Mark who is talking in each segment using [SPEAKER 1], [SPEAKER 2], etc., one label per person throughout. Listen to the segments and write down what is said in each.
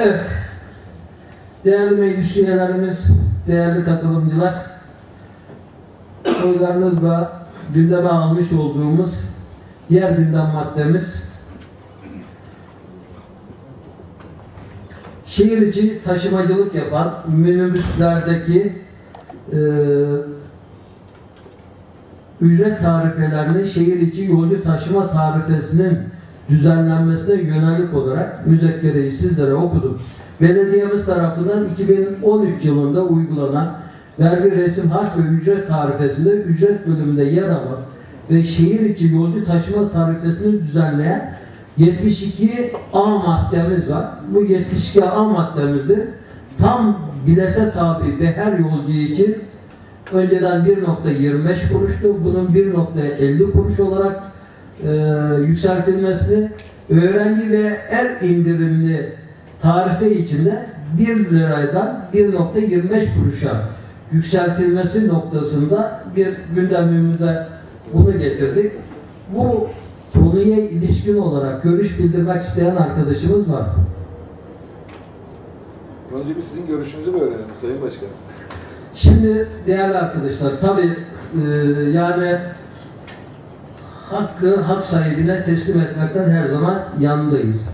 [SPEAKER 1] Evet. Değerli meclis üyelerimiz, değerli katılımcılar, oylarınızla gündeme almış olduğumuz diğer gündem maddemiz şehir içi taşımacılık yapan minibüslerdeki e, ücret tarifelerinin şehir içi yolcu taşıma tarifesinin düzenlenmesine yönelik olarak müzekkereyi sizlere okudum. Belediyemiz tarafından 2013 yılında uygulanan vergi resim harç ve ücret tarifesinde ücret bölümünde yer alan ve şehir içi yolcu taşıma tarifesini düzenleyen 72 A maddemiz var. Bu 72 A maddemizi tam bilete tabi ve her yolcu için önceden 1.25 kuruştu. Bunun 1.50 kuruş olarak e, yükseltilmesini öğrenci ve er indirimli tarife içinde 1 liradan 1.25 kuruşa yükseltilmesi noktasında bir gündemimize bunu getirdik. Bu konuya ilişkin olarak görüş bildirmek isteyen arkadaşımız var.
[SPEAKER 2] Önce bir sizin görüşünüzü bir öğrenelim Sayın Başkanım.
[SPEAKER 1] Şimdi değerli arkadaşlar tabi yani hakkı hak sahibine teslim etmekten her zaman yanındayız.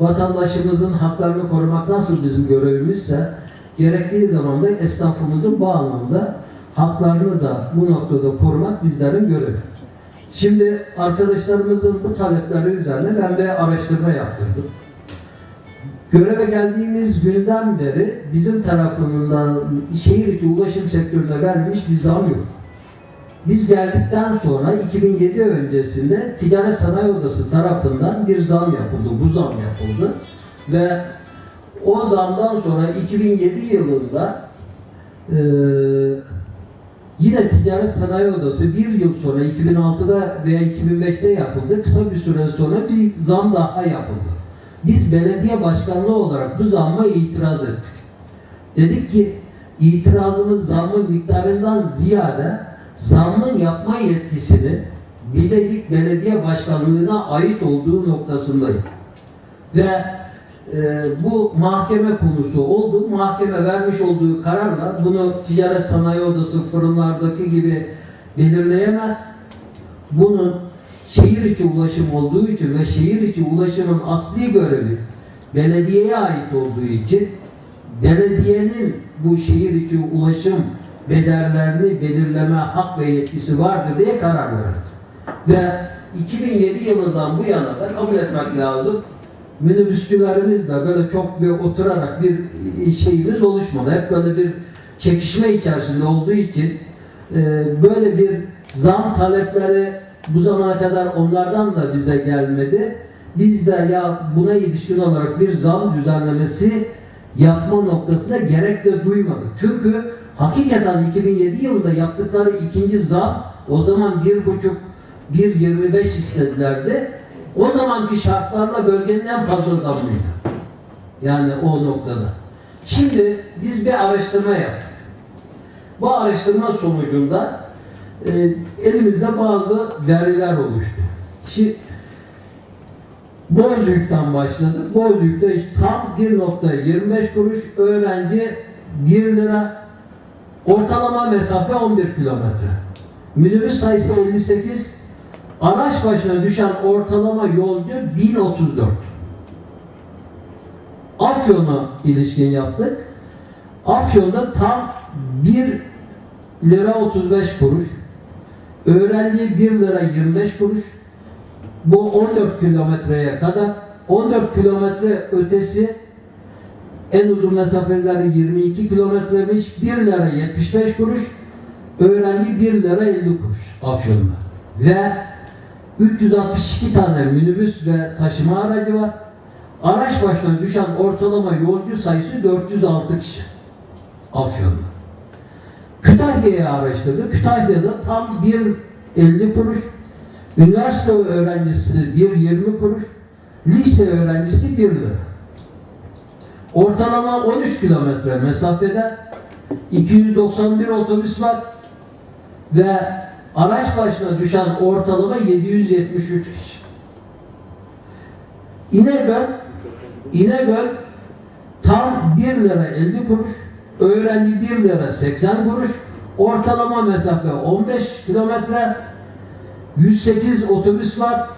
[SPEAKER 1] Vatandaşımızın haklarını korumak nasıl bizim görevimizse gerektiği zaman da esnafımızın bu anlamda haklarını da bu noktada korumak bizlerin görevi. Şimdi arkadaşlarımızın bu talepleri üzerine ben bir araştırma yaptırdım. Göreve geldiğimiz günden beri bizim tarafından şehir içi ulaşım sektörüne verilmiş bir zam yok. Biz geldikten sonra 2007 öncesinde Ticaret Sanayi Odası tarafından bir zam yapıldı. Bu zam yapıldı. Ve o zamdan sonra 2007 yılında eee Yine Ticaret Sanayi Odası bir yıl sonra 2006'da veya 2005'te yapıldı. Kısa bir süre sonra bir zam daha yapıldı. Biz belediye başkanlığı olarak bu zamma itiraz ettik. Dedik ki itirazımız zammın miktarından ziyade zammın yapma yetkisini Bilecik Belediye Başkanlığı'na ait olduğu noktasındayız. Ve e, bu mahkeme konusu oldu. Mahkeme vermiş olduğu kararla bunu ticaret sanayi odası fırınlardaki gibi belirleyemez. Bunun şehir içi ulaşım olduğu için ve şehir içi ulaşımın asli görevi belediyeye ait olduğu için belediyenin bu şehir içi ulaşım bedellerini belirleme hak ve yetkisi vardır diye karar verdi. Ve 2007 yılından bu yana da kabul etmek lazım minibüsçülerimiz de böyle çok bir oturarak bir şeyimiz oluşmadı. Hep böyle bir çekişme içerisinde olduğu için e, böyle bir zam talepleri bu zamana kadar onlardan da bize gelmedi. Biz de ya buna ilişkin olarak bir zam düzenlemesi yapma noktasında gerek de duymadık. Çünkü hakikaten 2007 yılında yaptıkları ikinci zam o zaman bir buçuk 1.25 istedilerdi. O zamanki şartlarla bölgenin en fazla zamlıydı. Yani o noktada. Şimdi biz bir araştırma yaptık. Bu araştırma sonucunda e, elimizde bazı veriler oluştu. Şimdi Bozüyük'ten başladık. Bozüyük'te tam 1.25 kuruş öğrenci 1 lira ortalama mesafe 11 kilometre. Minibüs sayısı 58 Araç başına düşen ortalama yolcu 1034. Afyon'a ilişkin yaptık. Afyon'da tam 1 lira 35 kuruş. Öğrenci 1 lira 25 kuruş. Bu 14 kilometreye kadar. 14 kilometre ötesi en uzun mesafeleri 22 kilometremiş. 1 lira 75 kuruş. Öğrenci 1 lira 50 kuruş Afyon'da. Ve 362 tane minibüs ve taşıma aracı var. Araç başına düşen ortalama yolcu sayısı 406 kişi. Afyon'da. Kütahya'yı araştırdı. Kütahya'da tam 1.50 kuruş. Üniversite öğrencisi 1.20 kuruş. Lise öğrencisi 1 lira. Ortalama 13 kilometre mesafede 291 otobüs var ve araç başına düşen ortalama 773 kişi. İnegöl, İnegöl Tam 1 lira 50 kuruş, öğrenci 1 lira 80 kuruş, ortalama mesafe 15 kilometre, 108 otobüs var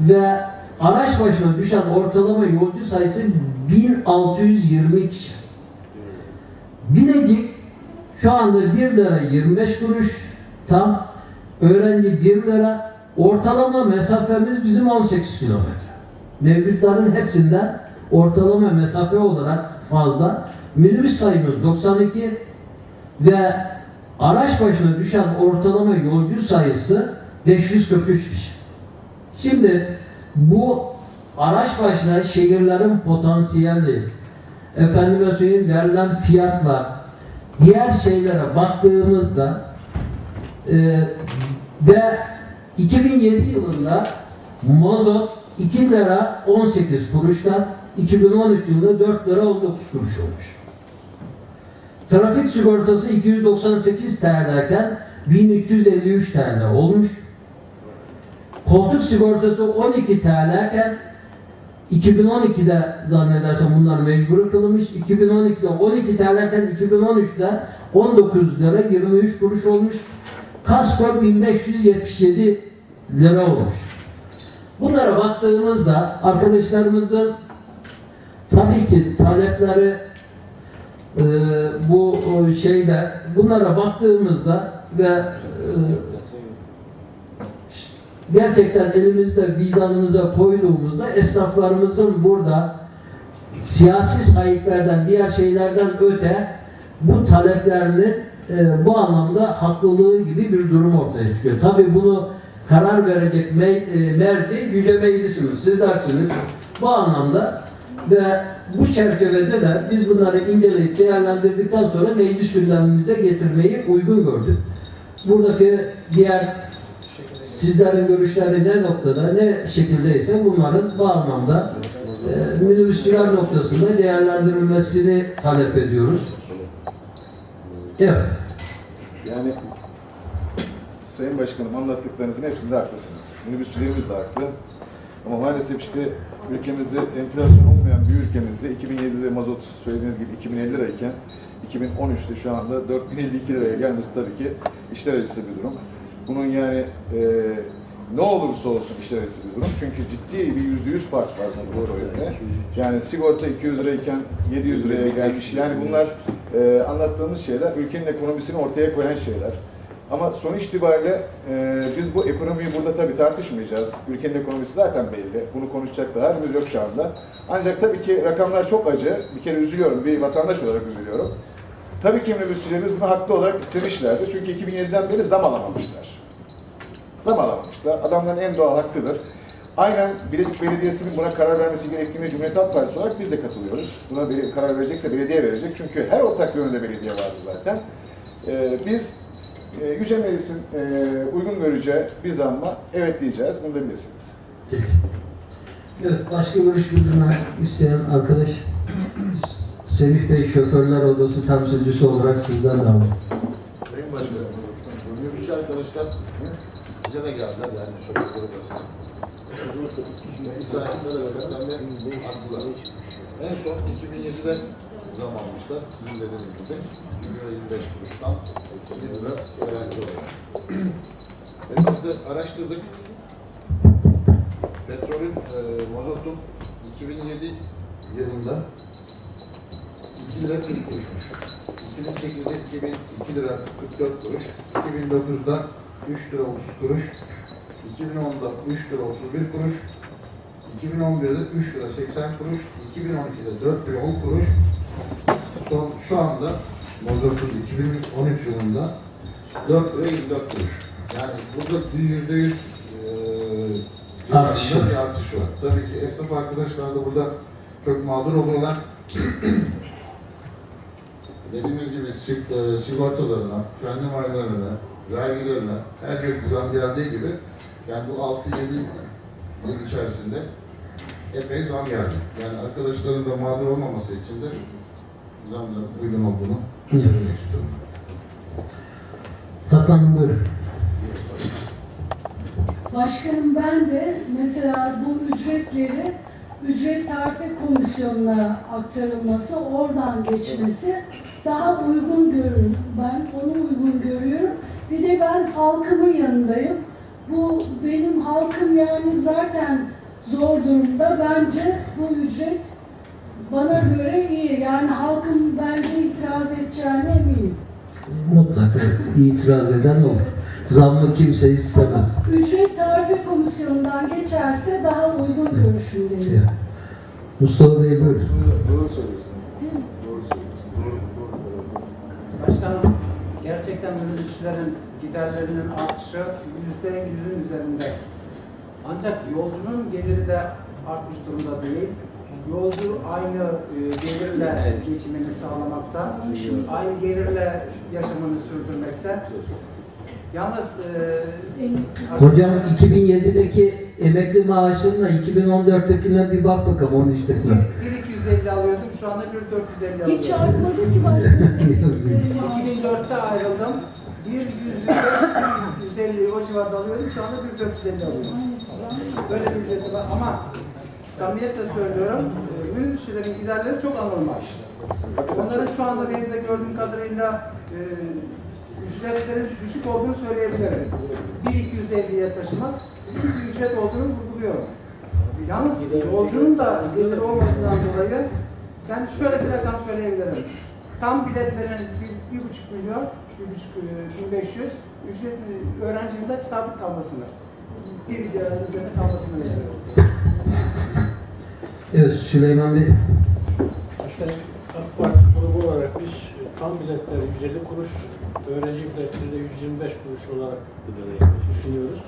[SPEAKER 1] ve araç başına düşen ortalama yolcu sayısı 1620 kişi. Bilecik şu anda 1 lira 25 kuruş tam öğrenci 1 lira ortalama mesafemiz bizim 18 kilometre. Mevcutların hepsinden ortalama mesafe olarak fazla. Minibüs sayımız 92 ve araç başına düşen ortalama yolcu sayısı 543 kişi. Şimdi bu araç başına şehirlerin potansiyeli, efendime söyleyeyim verilen fiyatlar, diğer şeylere baktığımızda e, ve 2007 yılında mazot 2 lira 18 kuruştan 2013 yılında 4 lira 19 kuruş olmuş. Trafik sigortası 298 TL iken 1353 TL olmuş. Koltuk sigortası 12 TL iken 2012'de zannedersem bunlar mecbur kılınmış. 2012'de 12 TL iken 2013'de 19 lira 23 kuruş olmuş. Kasko 1577 lira olmuş. Bunlara baktığımızda arkadaşlarımızın tabii ki talepleri e, bu e, şeyde bunlara baktığımızda ve e, gerçekten elimizde vicdanımızda koyduğumuzda esnaflarımızın burada siyasi sahiplerden diğer şeylerden öte bu taleplerinin e, bu anlamda haklılığı gibi bir durum ortaya çıkıyor. Tabii bunu karar verecek me e, merci yüce meclisimiz, sizlersiniz. Bu anlamda ve bu çerçevede de biz bunları inceleyip değerlendirdikten sonra meclis gündemimize getirmeyi uygun gördük. Buradaki diğer sizlerin görüşleri ne noktada, ne şekildeyse bunların bu anlamda e, minibüsçüler noktasında değerlendirilmesini talep ediyoruz. Evet.
[SPEAKER 2] Yani Sayın Başkanım anlattıklarınızın hepsinde haklısınız. Minibüsçülerimiz de haklı. Ama maalesef işte ülkemizde enflasyon olmayan bir ülkemizde 2007'de mazot söylediğiniz gibi 2050 lirayken 2013'te şu anda 4052 liraya gelmesi tabii ki işler acısı bir durum. Bunun yani e, ne olursa olsun işler acısı bir durum. Çünkü ciddi bir yüzde yüz fark var bu üründe. Yani sigorta 200 lirayken 700 liraya gelmiş. Yani bunlar e, anlattığımız şeyler ülkenin ekonomisini ortaya koyan şeyler. Ama sonuç itibariyle e, biz bu ekonomiyi burada tabii tartışmayacağız. Ülkenin ekonomisi zaten belli. Bunu konuşacak da halimiz yok şu anda. Ancak tabii ki rakamlar çok acı. Bir kere üzülüyorum. Bir vatandaş olarak üzülüyorum. Tabii ki minibüsçülerimiz bunu haklı olarak istemişlerdi. Çünkü 2007'den beri zam alamamışlar. Zam alamamışlar. Adamların en doğal hakkıdır. Aynen Bilecik Belediyesi'nin buna karar vermesi gerektiğine Cumhuriyet Halk Partisi olarak biz de katılıyoruz. Buna bir karar verecekse belediye verecek. Çünkü her ortak yönünde belediye vardı zaten. Ee, biz e, Yüce Meclis'in e, uygun göreceği bir zamma evet diyeceğiz. Bunu da bilirsiniz.
[SPEAKER 1] Evet, başka görüş bildirmek isteyen arkadaş Semih Bey Şoförler Odası temsilcisi olarak sizden de alalım.
[SPEAKER 3] Sayın Başkanım, minibüsçü arkadaşlar bize de geldiler yani şoför odası. İzahatlara göre haklılar. En son 2007'de zam almışlar. Sizin de dediğiniz gibi 1 lira 25 kuruştan 1 lira öğrenci olarak. Biz de araştırdık. Petrolün, e, mazotun 2007 yılında 2 lira 40 kuruşmuş. 2008'de 2002 lira 44 kuruş, 2009'da 3 lira 30 kuruş, 2010'da 3 lira 31 kuruş, 2011'de 3 lira 80 kuruş, 2012'de 4 lira 10 kuruş, son şu anda mazotun 2013 yılında 4 lira 24 kuruş. Yani burada bir yüzde yüz eee,
[SPEAKER 1] Artış
[SPEAKER 3] civarında
[SPEAKER 1] var.
[SPEAKER 3] bir artış var. Tabii ki esnaf arkadaşlar da burada çok mağdur oluyorlar. Dediğimiz gibi sig- e, sigortalarına, kendi maliyelerine, vergilerine, her bir zam geldiği gibi yani bu 6-7 yıl içerisinde epey zam geldi. Yani arkadaşların da mağdur olmaması için de zamların uygun olduğunu söylemek istiyorum.
[SPEAKER 1] Tatlanın buyurun.
[SPEAKER 4] Başkanım ben de mesela bu ücretleri ücret tarife komisyonuna aktarılması, oradan geçmesi daha uygun görüyorum. Ben onu uygun görüyorum. Bir de ben halkımın yanındayım. Bu benim halkım yani zaten zor durumda. Bence bu ücret bana göre iyi. Yani halkın bence itiraz edeceğine eminim.
[SPEAKER 1] Mutlaka itiraz eden olur. Zammı kimse istemez.
[SPEAKER 4] Ücret tarife komisyonundan geçerse daha uygun görüşündeyim.
[SPEAKER 1] Mustafa Bey buyurun.
[SPEAKER 2] Doğru söylüyorsun.
[SPEAKER 4] Değil mi?
[SPEAKER 2] Doğru söylüyorsun. Doğru, doğru, doğru.
[SPEAKER 5] Başkanım, gerçekten minibüslerin giderlerinin artışı yüzde yüzün üzerinde. Ancak yolcunun geliri de artmış durumda değil. Yolcu aynı e, gelirle geçimini sağlamakta, aynı gelirle yaşamını sürdürmekte. Yalnız e,
[SPEAKER 1] Hocam 2007'deki emekli maaşınla 2014'tekine bir bak bakalım 13'tekine.
[SPEAKER 5] 1250 alıyordum, şu anda 1450 alıyorum.
[SPEAKER 4] Hiç artmadı ki başkanım.
[SPEAKER 5] 2004'te ayrıldım. 1 150 o civarda alıyordum. Şu anda 1450 alıyorum. Böyle bir ücreti var ama samimiyetle söylüyorum. E, minibüsçilerin giderleri çok anormal. Onların şu anda benim de gördüğüm kadarıyla e, ücretlerin düşük olduğunu söyleyebilirim. 1-250'ye taşımak düşük bir ücret olduğunu vurguluyorum. Yalnız yolcunun da geliri olmadığından dolayı yani şöyle bir rakam söyleyebilirim. Tam biletlerin bir, bir buçuk milyon, bir buçuk e, bin beş yüz, ücret öğrencinin de sabit kalmasını, bir liranın üzerinde kalmasını öneriyorum.
[SPEAKER 1] Evet Süleyman Bey.
[SPEAKER 6] Başkanım, AK Parti grubu olarak biz e, tam biletleri 150 kuruş, öğrenci biletleri de 125 kuruş olarak düşünüyoruz.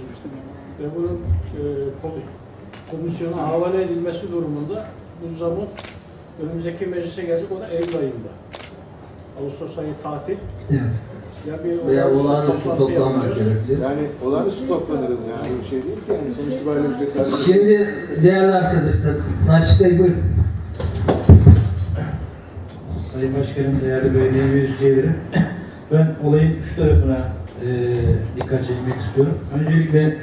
[SPEAKER 6] Ve bunun e, komisyona havale edilmesi durumunda bu zamın önümüzdeki meclise gelecek o da Eylül ayında. Ağustos ayı tatil.
[SPEAKER 1] Evet.
[SPEAKER 6] Ya bir
[SPEAKER 1] Veya olağanüstü toplamak gerekli.
[SPEAKER 2] Yani olağanüstü toplanırız yani. Bir şey değil ki yani. Sonuç itibariyle ücret tarifi.
[SPEAKER 1] Şimdi değerli arkadaşlar, Raşit Bey buyurun.
[SPEAKER 7] Sayın Başkanım, değerli belediye meclis üyeleri, ben olayın şu tarafına e, dikkat çekmek istiyorum. Öncelikle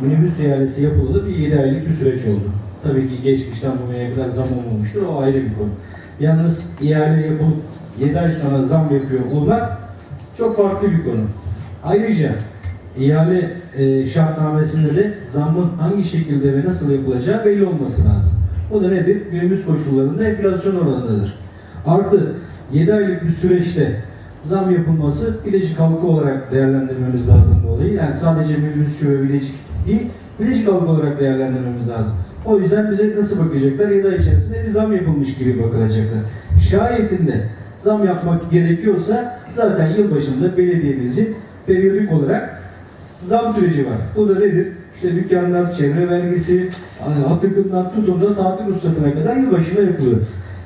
[SPEAKER 7] minibüs ihalesi yapılalı bir 7 aylık bir süreç oldu. Tabii ki geçmişten bugüne kadar zam olmamıştır, o ayrı bir konu. Yalnız ihale yapılıp 7 ay sonra zam yapıyor olmak çok farklı bir konu. Ayrıca ihale e, şartnamesinde de zammın hangi şekilde ve nasıl yapılacağı belli olması lazım. O da nedir? Günümüz koşullarında enflasyon oranıdır. Artı 7 aylık bir süreçte zam yapılması Bilecik halkı olarak değerlendirmemiz lazım bu olayı. Yani sadece minibüsçü ve Bilecik değil, Bilecik halkı olarak değerlendirmemiz lazım. O yüzden bize nasıl bakacaklar? 7 ay içerisinde bir zam yapılmış gibi bakılacaklar. Şayetinde zam yapmak gerekiyorsa zaten yılbaşında belediyemizin periyodik olarak zam süreci var. Bu da nedir? İşte dükkanlar, çevre vergisi, atıkından tutun da tatil ruhsatına kadar yılbaşında yapılıyor.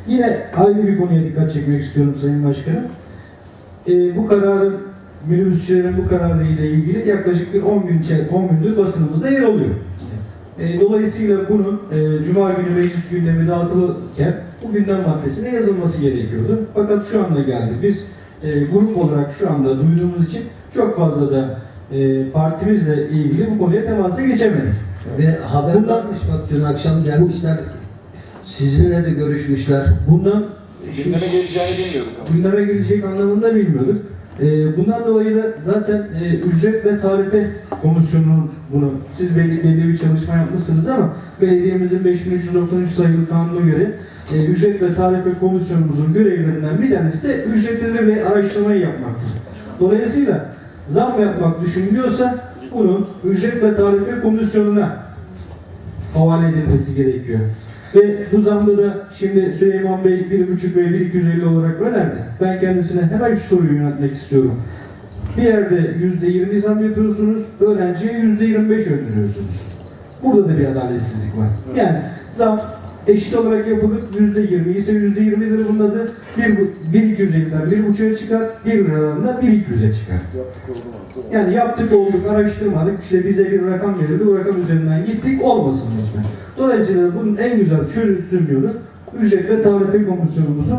[SPEAKER 7] Yine ayrı bir konuya dikkat çekmek istiyorum Sayın Başkanım. Ee, bu kararın, minibüsçülerin bu kararı ile ilgili yaklaşık bir 10 gün, içe- 10 gündür basınımızda yer alıyor. Ee, dolayısıyla bunun e, Cuma günü meclis gündemi dağıtılırken bu gündem maddesine yazılması gerekiyordu. Fakat şu anda geldi. Biz e, grup olarak şu anda duyduğumuz için çok fazla da e, partimizle ilgili bu konuya temasa geçemedik.
[SPEAKER 1] Ve haber
[SPEAKER 7] Bundan-
[SPEAKER 1] varmış bak dün akşam gelmişler. Sizinle de görüşmüşler.
[SPEAKER 7] Bundan
[SPEAKER 2] Gündeme geleceğini bilmiyorduk ama.
[SPEAKER 7] gündeme gelecek anlamında bilmiyorduk. Ee, bundan dolayı da zaten e, ücret ve tarife komisyonunun bunu siz belli bir çalışma yapmışsınız ama belediyemizin 5393 sayılı kanuna göre e, ücret ve tarife komisyonumuzun görevlerinden bir tanesi de ücretleri ve araştırmayı yapmaktır. Dolayısıyla zam yapmak düşünülüyorsa bunun ücret ve tarife komisyonuna havale edilmesi gerekiyor. Ve bu zamda da şimdi Süleyman Bey 1,5 ve 1,250 olarak önerdi. Ben kendisine hemen şu soruyu yöneltmek istiyorum. Bir yerde %20 zam yapıyorsunuz, öğrenciye %25 ödülüyorsunuz. Burada da bir adaletsizlik var. Yani zam eşit olarak yapılıp %20 ise %20'dir bunun adı. 1,250'den 1,5'a çıkar, 1 liradan da 1,200'e çıkar.
[SPEAKER 2] Yaptık oldu mu?
[SPEAKER 7] Yani yaptık olduk, araştırmadık, işte bize bir rakam verildi, bu rakam üzerinden gittik, olmasın lütfen. Dolayısıyla bunun en güzel çözüm yolu ücret ve tarife komisyonumuzun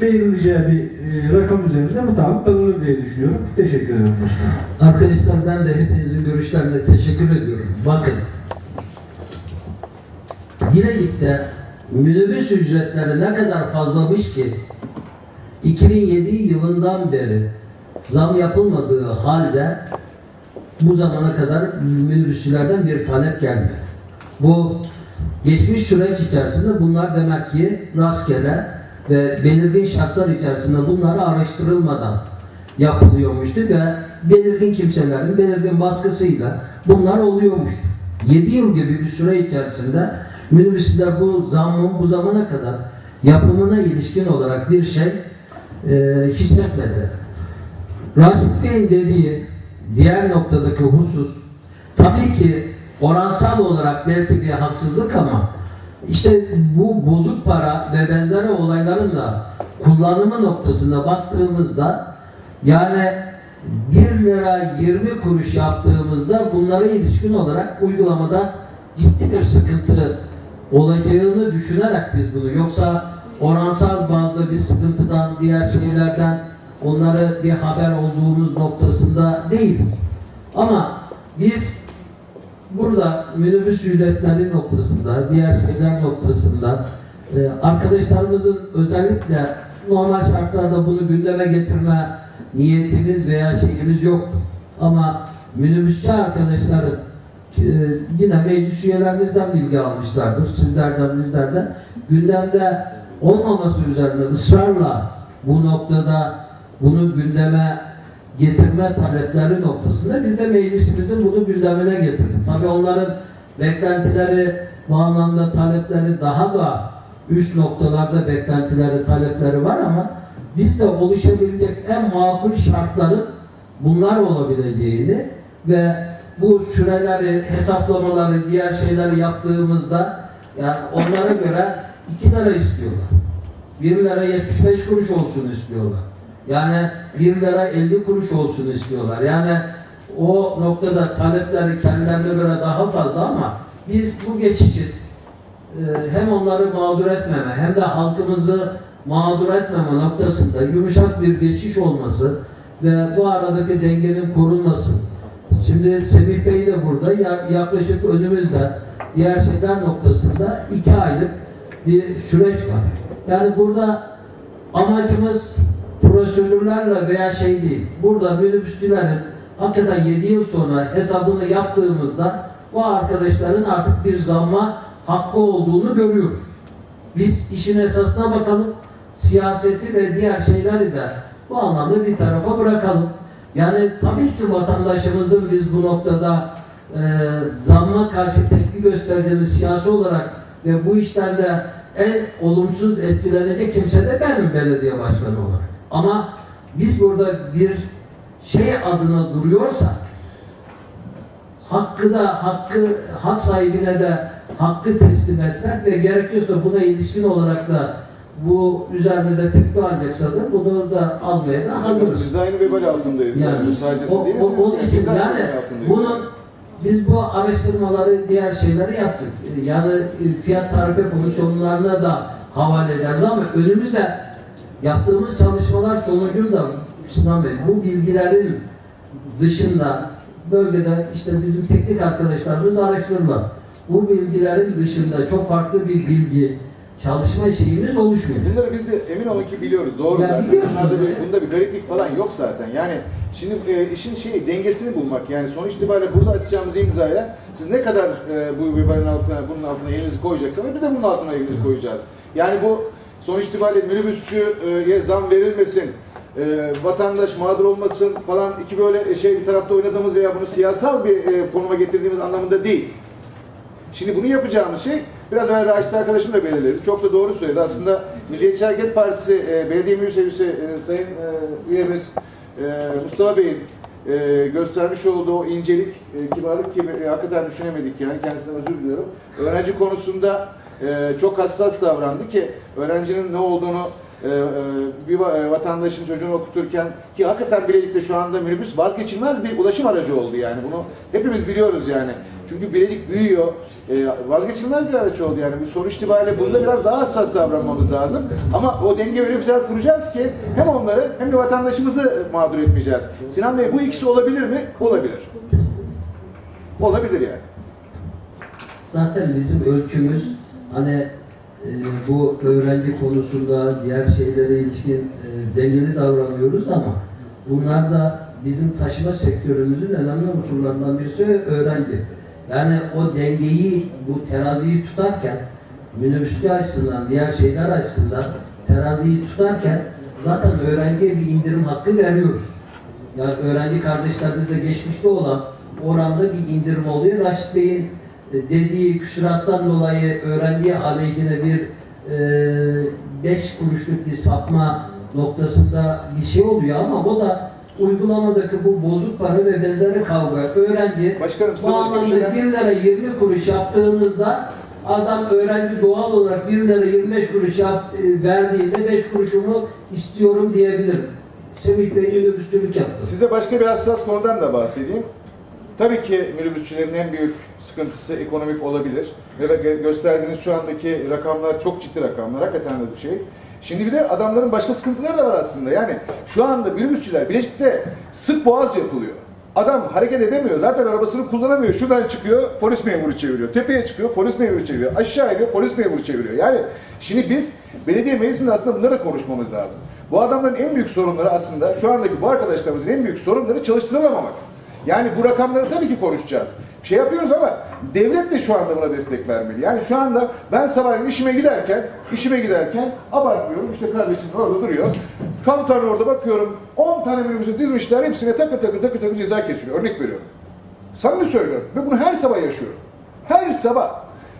[SPEAKER 7] belirleyeceği bir e, rakam üzerinde mutabık kalınır diye düşünüyorum. Teşekkür ederim başkanım.
[SPEAKER 1] Arkadaşlar ben de hepinizin görüşlerine teşekkür ediyorum. Bakın. Bilecik'te minibüs ücretleri ne kadar fazlamış ki 2007 yılından beri zam yapılmadığı halde bu zamana kadar minibüsçülerden bir talep gelmedi. Bu geçmiş süreç içerisinde bunlar demek ki rastgele ve belirgin şartlar içerisinde bunları araştırılmadan yapılıyormuştu ve belirgin kimselerin belirgin baskısıyla bunlar oluyormuştu. 7 yıl gibi bir süre içerisinde minibüsler bu zammın bu zamana kadar yapımına ilişkin olarak bir şey e, hissetmedi. Raşit Bey'in dediği diğer noktadaki husus tabii ki oransal olarak belki bir haksızlık ama işte bu bozuk para ve benzeri olayların da kullanımı noktasında baktığımızda yani 1 lira 20 kuruş yaptığımızda bunlara ilişkin olarak uygulamada ciddi bir sıkıntı olacağını düşünerek biz bunu yoksa oransal bazda bir sıkıntıdan diğer şeylerden onları bir haber olduğumuz noktasında değiliz. Ama biz burada minibüs ücretleri noktasında, diğer şeyler noktasında e, arkadaşlarımızın özellikle normal şartlarda bunu gündeme getirme niyetimiz veya şeyimiz yoktu. Ama minibüsçü arkadaşların e, yine meclis üyelerimizden bilgi almışlardır, sizlerden, bizlerden. Gündemde olmaması üzerine ısrarla bu noktada bunu gündeme getirme talepleri noktasında biz de meclisimizin bunu gündemine getirdik. Tabii onların beklentileri bu anlamda talepleri daha da üst noktalarda beklentileri, talepleri var ama biz de oluşabilecek en makul şartların bunlar olabileceğini ve bu süreleri, hesaplamaları, diğer şeyleri yaptığımızda yani onlara göre 2 lira istiyorlar. 1 lira 75 kuruş olsun istiyorlar. Yani 1 lira 50 kuruş olsun istiyorlar. Yani o noktada talepleri kendilerine göre daha fazla ama biz bu geçişin e, hem onları mağdur etmeme hem de halkımızı mağdur etmeme noktasında yumuşak bir geçiş olması ve bu aradaki dengenin korunması. Şimdi Semih Bey de burada Ya- yaklaşık önümüzde diğer şeyler noktasında iki aylık bir süreç var. Yani burada amacımız prosedürlerle veya şey değil. Burada minibüsçülerin hakikaten 7 yıl sonra hesabını yaptığımızda bu arkadaşların artık bir zamma hakkı olduğunu görüyoruz. Biz işin esasına bakalım. Siyaseti ve diğer şeyleri de bu anlamda bir tarafa bırakalım. Yani tabii ki vatandaşımızın biz bu noktada e, zamma karşı tepki gösterdiğini siyasi olarak ve bu işten de en olumsuz etkilenecek kimse de benim belediye başkanı olarak. Ama biz burada bir şey adına duruyorsa hakkı da hakkı hak sahibine de hakkı teslim etmek ve gerekiyorsa buna ilişkin olarak da bu üzerinde de alacaksa da bunu da almaya da hazırız.
[SPEAKER 2] Biz de aynı vebal altındayız. Yani, siz
[SPEAKER 1] o,
[SPEAKER 2] değilsiniz.
[SPEAKER 1] o, onun için yani
[SPEAKER 2] altındayız.
[SPEAKER 1] bunun biz bu araştırmaları, diğer şeyleri yaptık. Yani e, fiyat tarife komisyonlarına da havale ederiz ama önümüzde yaptığımız çalışmalar sonucunda Sinan Bey, bu bilgilerin dışında bölgede işte bizim teknik arkadaşlarımız araştırırlar. Bu bilgilerin dışında çok farklı bir bilgi, çalışma şeyimiz oluşmuyor.
[SPEAKER 2] Bunları biz de emin olun ki biliyoruz. Doğru
[SPEAKER 1] Ya
[SPEAKER 2] zaten. Bunlarda bir, bunda bir gariplik falan yok zaten. Yani şimdi e, işin şeyi dengesini bulmak. Yani sonuç itibariyle burada atacağımız imzaya siz ne kadar e, bu vebalin altına, bunun altına elinizi koyacaksanız biz de bunun altına elimizi koyacağız. Yani bu sonuç itibariyle minibüsçüye zam verilmesin, e, vatandaş mağdur olmasın falan iki böyle şey bir tarafta oynadığımız veya bunu siyasal bir e, konuma getirdiğimiz anlamında değil. Şimdi bunu yapacağımız şey biraz evvel Raşit arkadaşım da belirledi. Çok da doğru söyledi. Aslında Milliyetçi Hareket Partisi e, Belediye Müdür Servisi e, Sayın e, üyemiz e, Mustafa Bey'in e, göstermiş olduğu o incelik, e, kibarlık gibi e, hakikaten düşünemedik yani. Kendisinden özür diliyorum. Öğrenci konusunda e, çok hassas davrandı ki öğrencinin ne olduğunu e, e, bir e, vatandaşın çocuğunu okuturken ki hakikaten Bilecik'te şu anda minibüs vazgeçilmez bir ulaşım aracı oldu yani. Bunu hepimiz biliyoruz yani. Çünkü Bilecik büyüyor. E, vazgeçilmez bir araç oldu yani. Bir sonuç itibariyle bunda biraz daha hassas davranmamız lazım. Ama o denge öyle güzel kuracağız ki hem onları hem de vatandaşımızı mağdur etmeyeceğiz. Sinan Bey bu ikisi olabilir mi? Olabilir. Olabilir yani.
[SPEAKER 1] Zaten bizim ölçümüz hani e, bu öğrenci konusunda diğer şeylere ilişkin e, dengeli davranıyoruz ama bunlar da bizim taşıma sektörümüzün önemli unsurlarından birisi öğrenci. Yani o dengeyi, bu teraziyi tutarken minibüsçü açısından, diğer şeyler açısından teraziyi tutarken zaten öğrenciye bir indirim hakkı veriyoruz. Yani öğrenci kardeşlerimizde geçmişte olan oranda bir indirim oluyor. Raşit Bey'in e, dediği küsurattan dolayı öğrenciye aleyhine bir 5 kuruşluk bir sapma noktasında bir şey oluyor ama o da uygulamadaki bu bozuk para ve benzeri kavga. Öğrenci
[SPEAKER 2] Başkanım,
[SPEAKER 1] bu
[SPEAKER 2] bir
[SPEAKER 1] anlamda
[SPEAKER 2] şeyden-
[SPEAKER 1] 1 lira 20 kuruş yaptığınızda adam öğrenci doğal olarak 1 lira 25 kuruş yap, e, verdiğinde 5 kuruşumu istiyorum diyebilir. Semih Bey minibüsçülük yaptı.
[SPEAKER 2] Size başka bir hassas konudan da bahsedeyim. Tabii ki minibüsçülerin en büyük sıkıntısı ekonomik olabilir. Ve gö- gösterdiğiniz şu andaki rakamlar çok ciddi rakamlar. Hakikaten de bir şey. Şimdi bir de adamların başka sıkıntıları da var aslında. Yani şu anda minibüsçüler Bileşik'te sık boğaz yapılıyor. Adam hareket edemiyor. Zaten arabasını kullanamıyor. Şuradan çıkıyor, polis memuru çeviriyor. Tepeye çıkıyor, polis memuru çeviriyor. Aşağı iniyor, polis memuru çeviriyor. Yani şimdi biz belediye meclisinde aslında bunları da konuşmamız lazım. Bu adamların en büyük sorunları aslında şu andaki bu arkadaşlarımızın en büyük sorunları çalıştırılamamak. Yani bu rakamları tabii ki konuşacağız. Bir şey yapıyoruz ama devlet de şu anda buna destek vermeli. Yani şu anda ben sabahleyin işime giderken, işime giderken abartmıyorum. İşte kardeşim orada duruyor. Komutanın orada bakıyorum 10 tane minibüsü dizmişler. Hepsine takır takır takır takır ceza kesiliyor. Örnek veriyorum. Samimi söylüyorum. Ve bunu her sabah yaşıyorum. Her sabah.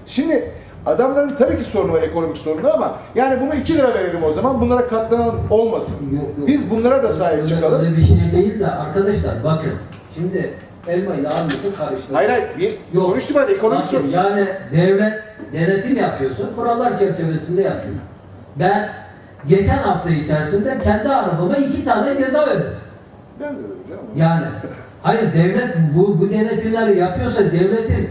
[SPEAKER 2] Şimdi adamların tabii ki sorunu var, ekonomik sorunu ama yani bunu 2 lira verelim o zaman. Bunlara katlanan olmasın.
[SPEAKER 1] Yok, yok.
[SPEAKER 2] Biz bunlara da sahip
[SPEAKER 1] öyle,
[SPEAKER 2] çıkalım.
[SPEAKER 1] Öyle bir şey değil de arkadaşlar bakın şimdi elma ile armutu karıştırın.
[SPEAKER 2] Hayır hayır. Bir
[SPEAKER 1] Yok.
[SPEAKER 2] sonuç itibariyle ekonomik
[SPEAKER 1] Bakın, yani devlet denetim yapıyorsun, kurallar çerçevesinde yapıyor. Ben geçen hafta içerisinde kendi arabama iki tane ceza ödedim.
[SPEAKER 2] Ben de öyle canım.
[SPEAKER 1] Yani hayır devlet bu, bu denetimleri yapıyorsa devletin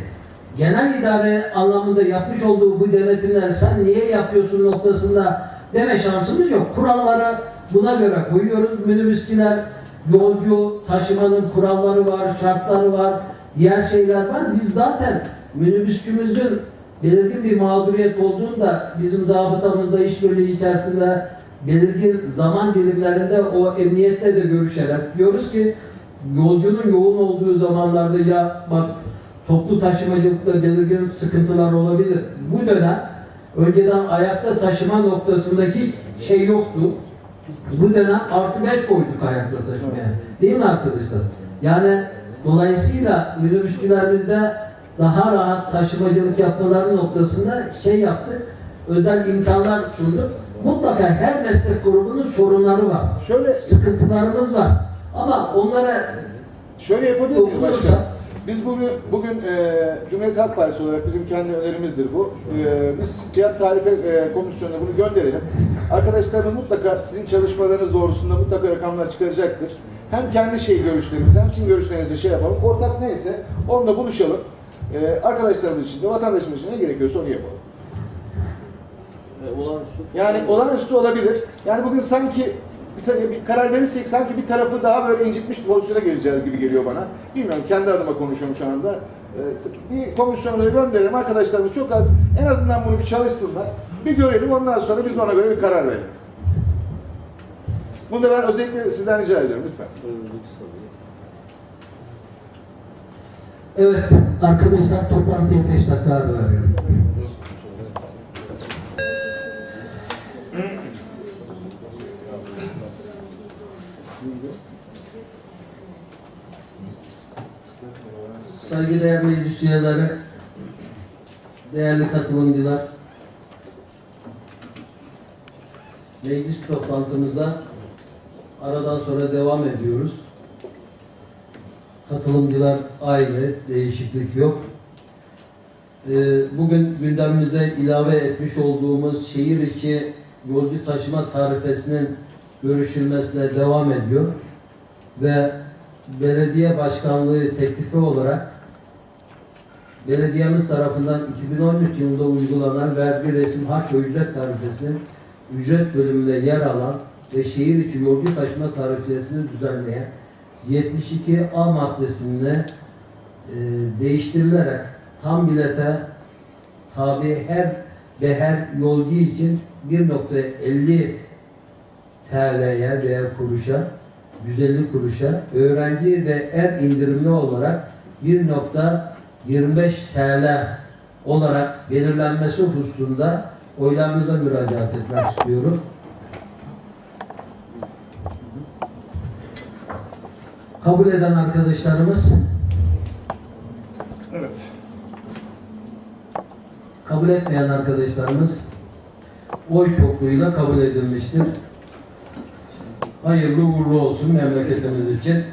[SPEAKER 1] genel idare anlamında yapmış olduğu bu denetimleri sen niye yapıyorsun noktasında deme şansımız yok. Kuralları buna göre koyuyoruz. Minibüsçiler yolcu taşımanın kuralları var, şartları var, diğer şeyler var. Biz zaten minibüsçümüzün belirgin bir mağduriyet olduğunda bizim zabıtamızda işbirliği içerisinde belirgin zaman dilimlerinde o emniyette de görüşerek diyoruz ki yolcunun yoğun olduğu zamanlarda ya bak toplu taşımacılıkta belirgin sıkıntılar olabilir. Bu dönem önceden ayakta taşıma noktasındaki şey yoktu. Bu dönem artı 5 koyduk ayakta taşımaya. Değil mi arkadaşlar? Yani dolayısıyla minibüsçülerimizde daha rahat taşımacılık yapmaları noktasında şey yaptık. Özel imkanlar sunduk. Mutlaka her meslek grubunun sorunları var.
[SPEAKER 2] Şöyle
[SPEAKER 1] Sıkıntılarımız var. Ama onlara
[SPEAKER 2] şöyle yapabilir miyiz? Biz bugün bugün e, Cumhuriyet Halk Partisi olarak bizim kendi önerimizdir bu. E, biz fiyat tarife e, komisyonuna bunu gönderelim. Arkadaşlarımız mutlaka sizin çalışmalarınız doğrusunda mutlaka rakamlar çıkaracaktır. Hem kendi şey görüşlerimiz hem sizin görüşlerinizi şey yapalım. Ortak neyse onunla buluşalım. E, arkadaşlarımız için de vatandaşımız için ne gerekiyorsa onu yapalım. Yani olağanüstü olabilir. Yani bugün sanki bir, bir karar verirsek sanki bir tarafı daha böyle incitmiş pozisyona geleceğiz gibi geliyor bana. Bilmiyorum kendi adıma konuşuyorum şu anda. Ee, bir komisyona gönderelim arkadaşlarımız çok az. En azından bunu bir çalışsınlar. Bir görelim ondan sonra biz ona göre bir karar verelim. Bunu da ben özellikle sizden rica ediyorum lütfen.
[SPEAKER 1] evet arkadaşlar toplantıya 5 dakika veriyorum. Saygıdeğer meclis üyeleri, değerli katılımcılar, meclis toplantımızda aradan sonra devam ediyoruz. Katılımcılar aynı, değişiklik yok. Ee, Bugün gündemimize ilave etmiş olduğumuz şehir içi yolcu taşıma tarifesinin görüşülmesine devam ediyor. Ve belediye başkanlığı teklifi olarak belediyemiz tarafından 2013 yılında uygulanan vergi resim harç ücret tarifesinin ücret bölümünde yer alan ve şehir içi yolcu taşıma tarifesini düzenleyen 72 A maddesinde e, değiştirilerek tam bilete tabi her ve her yolcu için 1.50 TL'ye veya kuruşa 150 kuruşa öğrenci ve er indirimli olarak 1.25 TL olarak belirlenmesi hususunda oylarınıza müracaat etmek istiyorum. Kabul eden arkadaşlarımız,
[SPEAKER 2] Evet.
[SPEAKER 1] kabul etmeyen arkadaşlarımız oy çokluğuyla kabul edilmiştir. Hayırlı uğurlu olsun memleketimiz için.